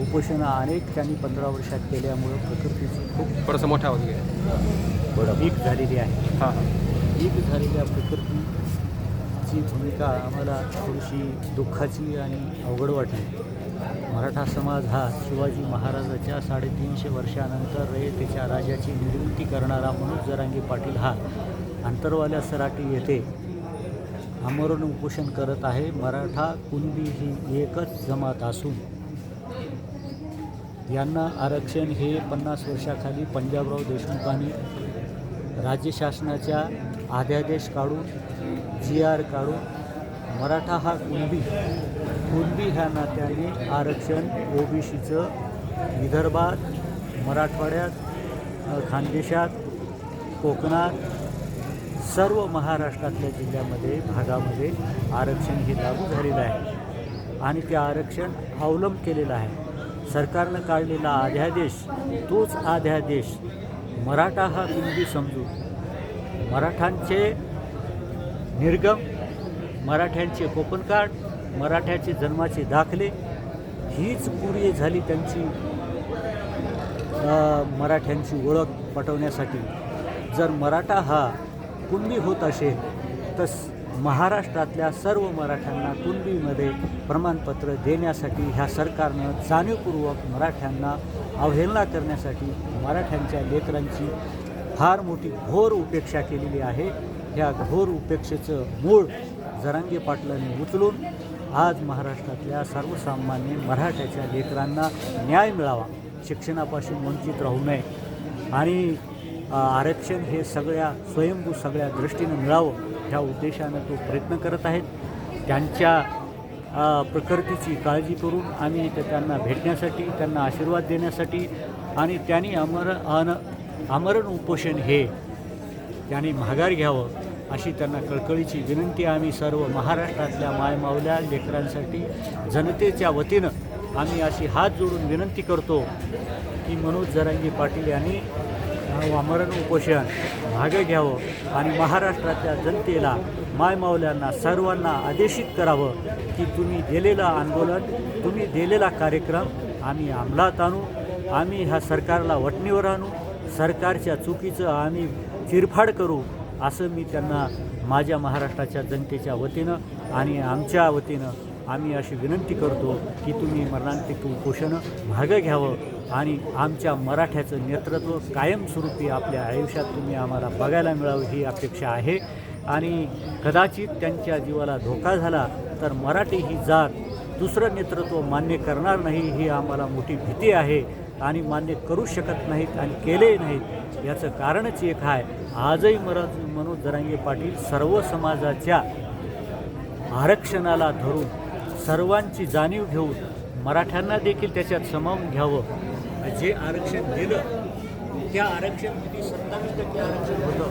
उपोषणं अनेक त्यांनी पंधरा वर्षात केल्यामुळं प्रकृतीची खूप थोडंसं मोठा आवाज घ्या वीक झालेली आहे. हां हां. वीक झालेल्या प्रकृतीची भूमिका आम्हाला थोडीशी दुःखाची आणि अवघड वाटली. मराठा समाज हा शिवाजी महाराजाच्या साडेतीनशे वर्षानंतर रयतेच्या राजाची निर्मिती करणारा मनोज जरांगे पाटील हा अंतरवाल्या सराटी येथे आमरण उपोषण करत आहे. मराठा कुणबी ही एकच जमात असून यांना आरक्षण हे पन्नास वर्षाखाली पंजाबराव देशमुखांनी राज्य शासनाच्या अध्यादेश काढून जी आर काढून मराठा हा कुणबी कुणबी ह्या नात्याने आरक्षण ओबीसीचं विदर्भात मराठवाड्यात खानदेशात कोकणात सर्व महाराष्ट्रातल्या जिल्ह्यामध्ये भागामध्ये आरक्षण हे लागू झालेलं आहे. आणि ते आरक्षण अवलंब केलेलं आहे. सरकारनं काढलेला अध्यादेश तोच अध्यादेश मराठा हा बिंदू समजू. मराठांचे निर्गम मराठ्यांचे कोकण कार्ड मराठ्याचे जन्माचे दाखले हीच पुरी झाली त्यांची मराठ्यांची ओळख पटवण्यासाठी. जर मराठा हा कुणबी होत असेल तर महाराष्ट्रातल्या सर्व मराठ्यांना कुणबीमध्ये प्रमाणपत्र देण्यासाठी ह्या सरकारनं जाणीवपूर्वक मराठ्यांना अवहेलना करण्यासाठी मराठ्यांच्या लेकरांची फार मोठी घोर उपेक्षा केलेली आहे. ह्या घोर उपेक्षेचं मूळ जरांगे पाटलांनी उचलून आज महाराष्ट्रातल्या सर्वसामान्य मराठ्याच्या लेकरांना न्याय मिळावा शिक्षणापासून वंचित राहू नये आणि आरक्षण हे सगळ्या स्वयंभू सगळ्या दृष्टीनं मिळावं. ह्या उद्देशानं तो प्रयत्न करत आहेत. त्यांच्या प्रकृतीची काळजी करून आम्ही इथं त्यांना भेटण्यासाठी त्यांना आशीर्वाद देण्यासाठी आणि त्यांनी अमर अन आमरण उपोषण हे त्यांनी माघार घ्यावं अशी त्यांना कळकळीची विनंती आम्ही सर्व महाराष्ट्रातल्या मायमावल्या लेकरांसाठी जनतेच्या वतीनं आम्ही अशी हात जोडून विनंती करतो की मनोज जरांगी पाटील यांनी आमरण उपोषण मागे घ्यावं आणि महाराष्ट्रातल्या जनतेला मायमावल्यांना सर्वांना आदेशित करावं की तुम्ही दिलेलं आंदोलन तुम्ही दिलेला कार्यक्रम आम्ही अंमलात आणू आम्ही ह्या सरकारला वटणीवर आणू सरकारच्या चुकीचं आम्ही चिरफाड करू असं मी त्यांना माझ्या महाराष्ट्राच्या जनतेच्या वतीनं आणि आमच्या वतीनं आम्ही अशी विनंती करतो की तुम्ही मरणांतिक उपोषण मागं घ्यावं. आणि आमच्या मराठ्याचं नेतृत्व कायमस्वरूपी आपल्या आयुष्यात तुम्ही आम्हाला बघायला मिळावं ही अपेक्षा आहे. आणि कदाचित त्यांच्या जीवाला धोका झाला तर मराठी ही जात दुसरं नेतृत्व मान्य करणार नाही ही आम्हाला मोठी भीती आहे आणि मान्य करू शकत नाहीत आणि केले नाहीत याचं कारणच एक आहे आजही मरा मनोज जरांगे पाटील सर्व समाजाच्या आरक्षणाला धरून सर्वांची जाणीव घेऊन मराठ्यांना देखील त्याच्यात समावून घ्यावं. जे आरक्षण दिलं त्या आरक्षण किती सत्तावीस टक्के आरक्षण होतं.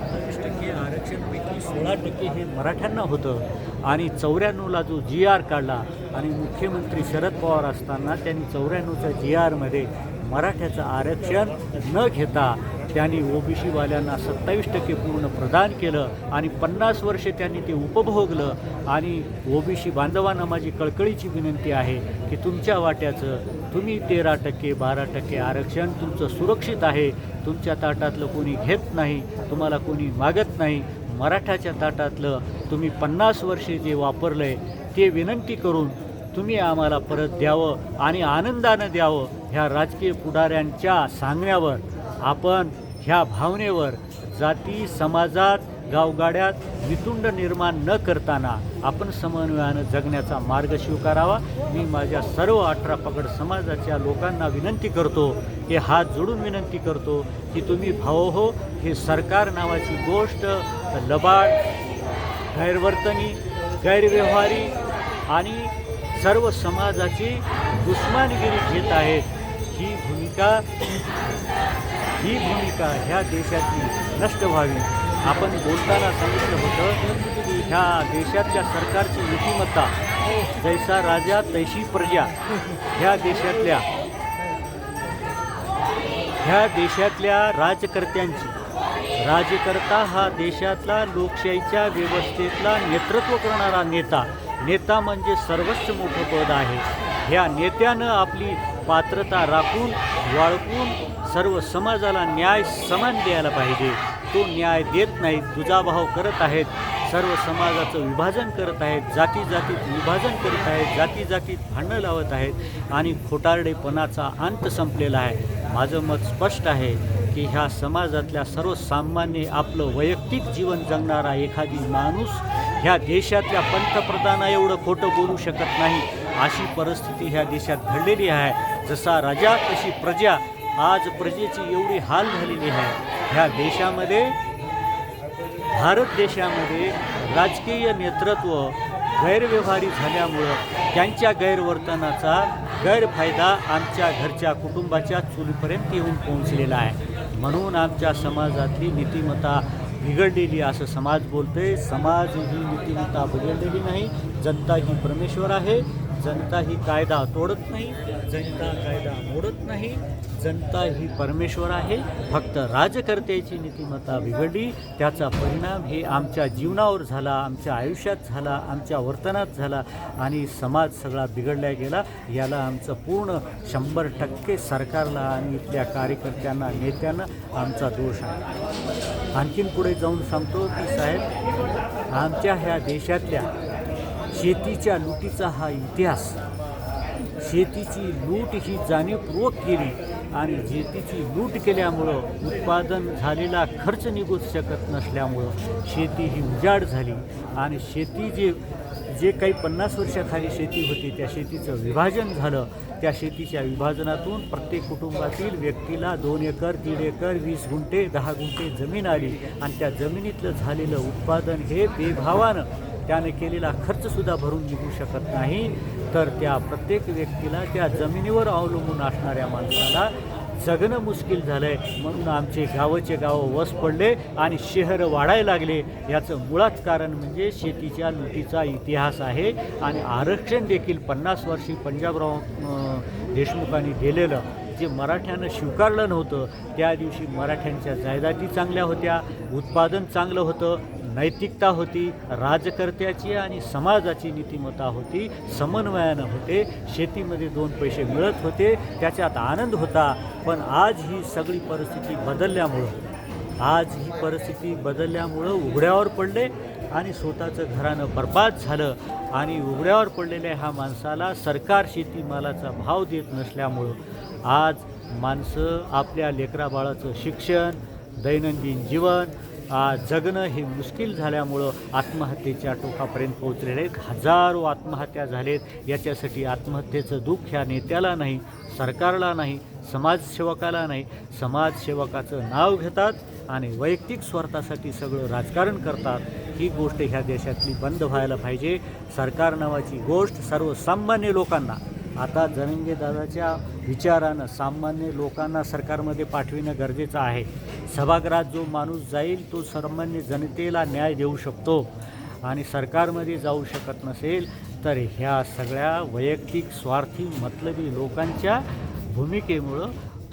सत्तावीस टक्के आरक्षणपैकी सोळा टक्के हे मराठ्यांना होतं. आणि चौऱ्याण्णवला जो जी आर काढला आणि मुख्यमंत्री शरद पवार असताना त्यांनी चौऱ्याण्णवच्या जी आरमध्ये मराठ्याचं आरक्षण न घेता त्यांनी ओबीसीवाल्यांना सत्तावीस टक्के पूर्ण प्रदान केलं आणि पन्नास वर्षे त्यांनी ते उपभोगलं. आणि ओबीसी बांधवांना माझी कळकळीची विनंती आहे की तुमच्या वाट्याचं तुम्ही तेरा टक्के बारा टक्के आरक्षण तुमचं सुरक्षित आहे. तुमच्या ताटातलं कोणी घेत नाही तुम्हाला कोणी मागत नाही. मराठाच्या ताटातलं तुम्ही पन्नास वर्षे जे वापरलं आहे ते विनंती करून तुम्ही आम्हाला परत द्यावं आणि आनंदानं द्यावं ह्या राजकीय पुढाऱ्यांच्या सांगण्यावर आपण ह्या भावनेवर जाती समाजात गावगाड्यात वितुंड निर्माण न करताना आपण समन्वयानं जगण्याचा मार्ग स्वीकारावा. मी माझ्या सर्व अठरा पगड समाजाच्या लोकांना विनंती करतो की हात जोडून विनंती करतो की तुम्ही भाव हो हे सरकार नावाची गोष्ट लबाड गैरवर्तनी गैरव्यवहारी आणि सर्व समाजाची दुश्मनगिरी घेत आहेत. ही भूमिका ही भूमिका ह्या देशातली नष्ट व्हावी. आपण बोलताना सांगितलं होतं की ह्या देशातल्या सरकारची नीतिमत्ता जैसा राजा तैशी प्रजा ह्या देशातल्या ह्या देशातल्या राजकर्त्यांची. राजकर्ता हा देशातला लोकशाहीच्या व्यवस्थेतला नेतृत्व करणारा नेता. नेता म्हणजे सर्वोच्च मोठं पद आहे. ह्या नेत्यानं आपली पात्रता राखून वाळकून सर्व समाजाला न्याय समान द्यायला पाहिजे. तो न्याय देत नाहीत दुजाभाव करत आहेत. सर्व समाजाचं विभाजन करत आहेत जाती जातीत विभाजन करत आहेत जाती जातीत भांडणं लावत आहेत आणि खोटारडेपणाचा अंत संपलेला आहे. माझं मत स्पष्ट आहे की ह्या समाजातल्या सर्वसामान्य आपलं वैयक्तिक जीवन जगणारा एखादी माणूस ह्या देशातल्या पंतप्रधाना एवढं खोटं बोलू शकत नाही. अशी परिस्थिती ह्या देशात घडलेली आहे. जसा राजा तशी प्रजा. आज प्रजेची एवढी हाल झालेली आहे. ह्या देशामध्ये भारत देशामध्ये राजकीय नेतृत्व गैरव्यवहारी झाल्यामुळं त्यांच्या गैरवर्तनाचा गैरफायदा आमच्या घरच्या कुटुंबाच्या चुलीपर्यंत येऊन पोहोचलेला आहे. म्हणून आमच्या समाजातली नीतिमत्ता बिघडलेली असं समाज बोलते समाज ही नीतिमत्ता बिघडलेली नाही. जनता ही परमेश्वर आहे. जनता ही कायदा तोडत नाही जनता कायदा मोडत नाही जनता ही परमेश्वर आहे फक्त राजकर्त्याची नीतिमत्ता बिघडली त्याचा परिणाम हे आमच्या जीवनावर झाला आमच्या आयुष्यात झाला आमच्या वर्तनात झाला आणि समाज सगळा बिघडला गेला. याला आमचं पूर्ण शंभर टक्के सरकारला आणि इथल्या कार्यकर्त्यांना नेत्यांना आमचा दोष आहे. आणखीन पुढे जाऊन सांगतो की साहेब आमच्या ह्या देशातल्या शेतीच्या लुटीचा हा इतिहास. शेतीची लूट ही जाणीवपूर्वक केली आणि शेतीची लूट केल्यामुळं उत्पादन झालेला खर्च निघूच शकत नसल्यामुळं शेती ही उजाड झाली आणि शेती जे जे काही पन्नास वर्षाखाली शेती होती त्या शेतीचं विभाजन झालं. त्या शेतीच्या विभाजनातून प्रत्येक कुटुंबातील व्यक्तीला दोन एकर दीड एकर वीस गुंठे दहा गुंठे जमीन आली आणि त्या जमिनीतलं झालेलं उत्पादन हे बेभावानं त्याने केलेला खर्चसुद्धा भरून निघू शकत नाही. तर त्या प्रत्येक व्यक्तीला त्या जमिनीवर अवलंबून असणाऱ्या माणसाला जगणं मुश्किल झालं आहे म्हणून आमचे गावचे गावं वस पडले आणि शहर वाढायला लागले. याचं मुळात कारण म्हणजे शेतीच्या लुटीचा इतिहास आहे आणि आरक्षण देखील पन्नास वर्षी पंजाबराव देशमुखांनी दिलेलं. जे मराठ्यानं स्वीकारलं नव्हतं त्या दिवशी मराठ्यांच्या जायदाती चांगल्या होत्या उत्पादन चांगलं होतं नैतिकता होती राजकर्त्याची आणि समाजाची नीतिमत्ता होती समन्वयानं होते शेतीमध्ये दोन पैसे मिळत होते त्याच्यात आनंद होता. पण आज ही सगळी परिस्थिती बदलल्यामुळं आज ही परिस्थिती बदलल्यामुळं उघड्यावर पडले आणि स्वतःचं घरानं बर्बाद झालं. आणि उघड्यावर पडलेल्या ह्या माणसाला सरकार शेतीमालाचा भाव देत नसल्यामुळं आज माणसं आपल्या लेकराबाळाचं शिक्षण दैनंदिन जीवन जगणं हे मुश्किल झाल्यामुळं आत्महत्येच्या टोकापर्यंत पोहोचलेले आहेत. हजारो आत्महत्या झालेत. याच्यासाठी आत्महत्येचं दुःख ह्या नेत्याला नाही सरकारला नाही समाजसेवकाला नाही. समाजसेवकाचं नाव घेतात आणि वैयक्तिक स्वार्थासाठी सगळं राजकारण करतात. ही गोष्ट ह्या देशातली बंद व्हायला पाहिजे. सरकार नावाची गोष्ट सर्वसामान्य लोकांना आता जरंगे दादाच्या विचारानं सामान्य लोकांना सरकारमध्ये पाठविणं गरजेचं आहे. सभागृहात जो माणूस जाईल तो सामान्य जनतेला न्याय देऊ शकतो. आणि सरकारमध्ये जाऊ शकत नसेल तर ह्या सगळ्या वैयक्तिक स्वार्थी मतलबी लोकांच्या भूमिकेमुळं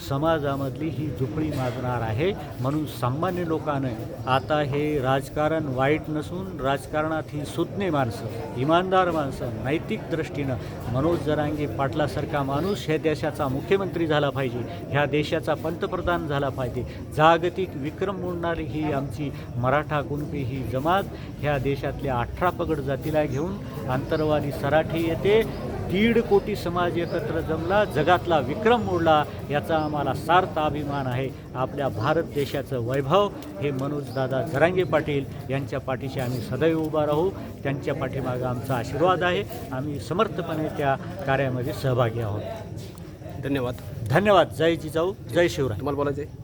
समाजामधली ही झुपडी माजणार आहे. म्हणून सामान्य लोकानं आता हे राजकारण वाईट नसून राजकारणात ही सुज्ञ माणसं इमानदार माणसं नैतिक दृष्टीनं मनोज जरांगे पाटलासारखा माणूस ह्या देशाचा मुख्यमंत्री झाला पाहिजे. ह्या देशाचा पंतप्रधान झाला पाहिजे. जागतिक विक्रम मोडणारी ही आमची मराठा कुणबी ही जमात ह्या देशातल्या अठरा पगड जातीला घेऊन आंतरवादी सराठी येते. दीड कोटी समाज एकत्र जमला जगातला विक्रम मोडला याचा आम्हाला सार्थ अभिमान आहे. आपल्या भारत देशाचं वैभव हे मनोजदादा जरांगे पाटील यांच्या पाठीशी आम्ही सदैव उभा राहू. त्यांच्या पाठीमागं आमचा आशीर्वाद आहे. आम्ही समर्थपणे त्या कार्यामध्ये सहभागी आहोत. धन्यवाद. धन्यवाद. जय जिजाऊ. जय शिवराय. तुम्हाला बोलायचं